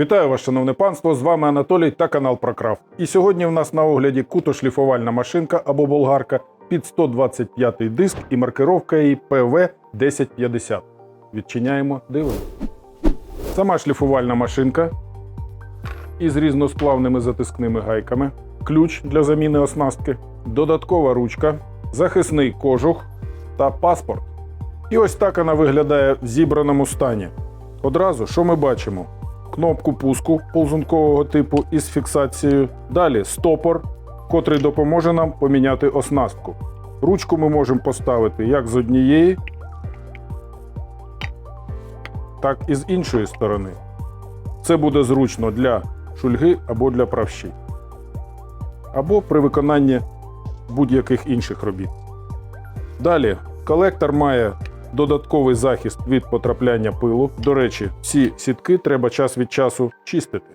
Вітаю вас, шановне панство! З вами Анатолій та канал Прокрафт. І сьогодні в нас на огляді кутошліфувальна машинка або болгарка під 125-й диск і маркировка її PV 1050. Відчиняємо, дивимося. Сама шліфувальна машинка із різносплавними затискними гайками, ключ для заміни оснастки, додаткова ручка, захисний кожух та паспорт. І ось так вона виглядає в зібраному стані. Одразу, що ми бачимо? Кнопку пуску ползункового типу із фіксацією. Далі стопор, котрий допоможе нам поміняти оснастку. Ручку ми можемо поставити як з однієї, так і з іншої сторони. Це буде зручно для шульги або для правші. Або при виконанні будь-яких інших робіт. Далі колектор має додатковий захист від потрапляння пилу. До речі, всі сітки треба час від часу чистити.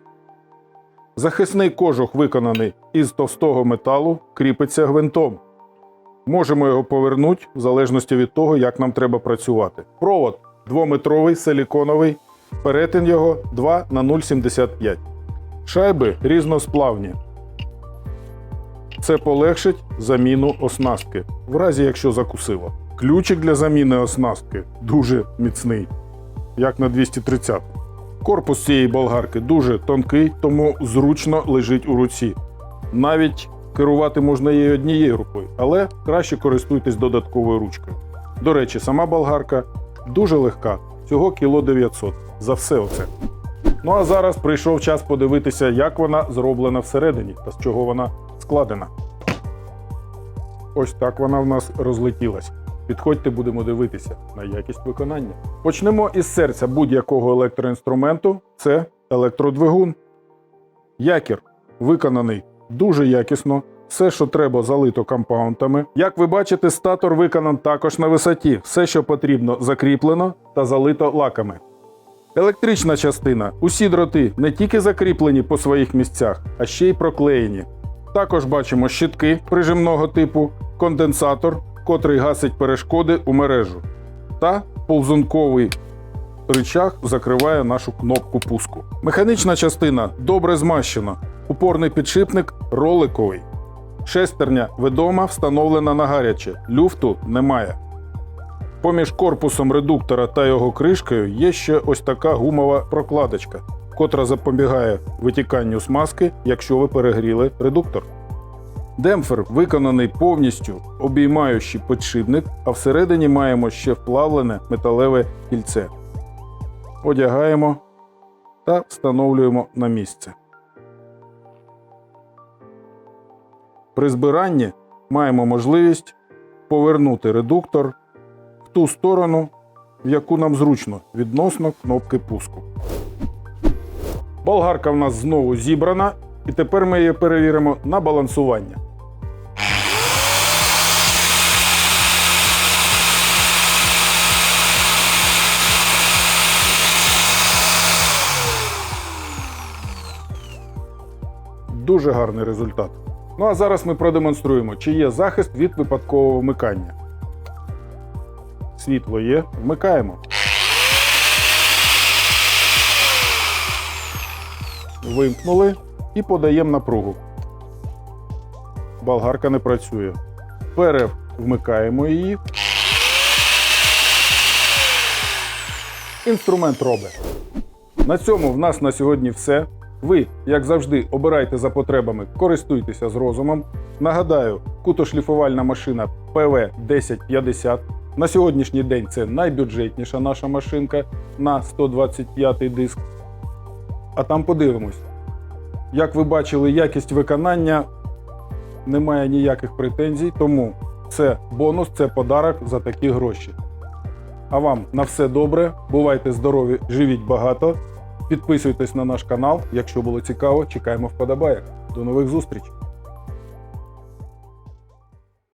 Захисний кожух виконаний із товстого металу, кріпиться гвинтом. Можемо його повернути в залежності від того, як нам треба працювати. Провод двометровий силіконовий, перетин його 2 на 0,75. Шайби різносплавні. Це полегшить заміну оснастки, в разі якщо закусило. Ключик для заміни оснастки дуже міцний, як на 230. Корпус цієї болгарки дуже тонкий, тому зручно лежить у руці. Навіть керувати можна її однією рукою, але краще користуйтесь додатковою ручкою. До речі, сама болгарка дуже легка, всього кіло 900 за все оце. Ну а зараз прийшов час подивитися, як вона зроблена всередині та з чого вона складена. Ось так вона в нас розлетілась. Підходьте, будемо дивитися на якість виконання. Почнемо із серця будь-якого електроінструменту це електродвигун. Якір виконаний дуже якісно. Все, що треба, залито компаунтами. Як ви бачите, статор виконан також на висоті. Все, що потрібно, закріплено та залито лаками. Електрична частина. Усі дроти не тільки закріплені по своїх місцях, а ще й проклеєні. Також бачимо щитки прижимного типу, конденсатор, котрий гасить перешкоди у мережу, та повзунковий рычаг закриває нашу кнопку пуску. Механічна частина добре змащена. Упорний підшипник роликовий. Шестерня ведома встановлена на гаряче, люфту немає. Поміж корпусом редуктора та його кришкою є ще ось така гумова прокладочка, котра запобігає витіканню смазки, якщо ви перегріли редуктор. Демпфер виконаний повністю обіймаючи підшипник, а всередині маємо ще вплавлене металеве кільце. Одягаємо та встановлюємо на місце. При збиранні маємо можливість повернути редуктор в ту сторону, в яку нам зручно відносно кнопки пуску. Болгарка в нас знову зібрана, і тепер ми її перевіримо на балансування. Дуже гарний результат. Ну а зараз ми продемонструємо, чи є захист від випадкового вмикання. Світло є, вмикаємо. Вимкнули і подаємо напругу. Болгарка не працює. Перевмикаємо її. Інструмент робить. На цьому в нас на сьогодні все. Ви, як завжди, обирайте за потребами, користуйтеся з розумом. Нагадаю, кутошліфувальна машина PV 1050. На сьогоднішній день це найбюджетніша наша машинка на 125 диск. А там подивимось. Як ви бачили, якість виконання немає ніяких претензій, тому це бонус, це подарок за такі гроші. А вам на все добре, бувайте здорові, живіть багато. Підписуйтесь на наш канал. Якщо було цікаво, чекаємо вподобайок. До нових зустрічей!